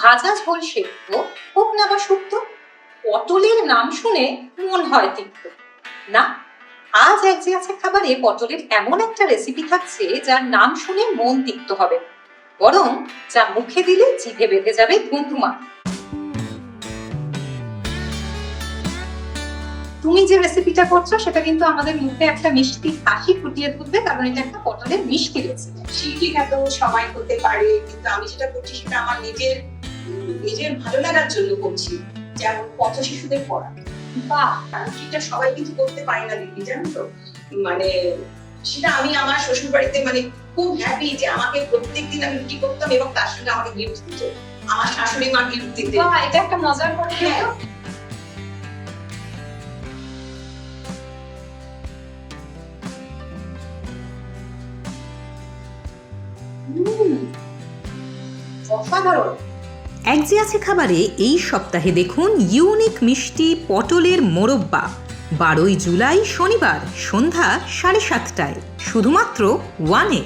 ভাজা ঝোল সেদ্ধ, হোক না বা শুক্তো, পটলের নাম শুনে মন হয় তিক্ত। না, আজ এক যে আছে খাবারে পটলের এমন একটা রেসিপি থাকছে যার নাম শুনে মন তিক্ত হবে, বরং যা মুখে দিলে জিভে বেঁধে যাবে ধুমধুমা তুমি যে রেসিপিটা করছ, সেটা কিন্তু আমাদের মুখে একটা মিষ্টি হাসি ফুটিয়ে তুলবে, কারণ এটা একটা পটলের মিষ্টি রেসিপি শিল্পী এত সবাই হতে পারে, কিন্তু আমি যেটা করছি সেটা আমার নিজের নিজের ভালো লাগার জন্য করছি যেমন পথ শিশুদের পড়া। কারণ সেটা সবাই কিন্তু করতে পারে না দিদি জানো তো? মানে সেটা আমি আমার শ্বশুর বাড়িতে মানে খুব হ্যাপি যে আমাকে প্রত্যেকদিন আমি রুটি করতাম এবং তার সঙ্গে আমাকে গিফট দিত। আমার শাশুড়ি মা গিফট দিতে এটা একটা মজার কথা। অসাধারণ। এক যে আছে খাবারে এই সপ্তাহে দেখুন ইউনিক মিষ্টি পটলের মোরব্বা। বারোই জুলাই শনিবার, সন্ধ্যা সাড়ে সাতটায়। শুধুমাত্র ওয়ানে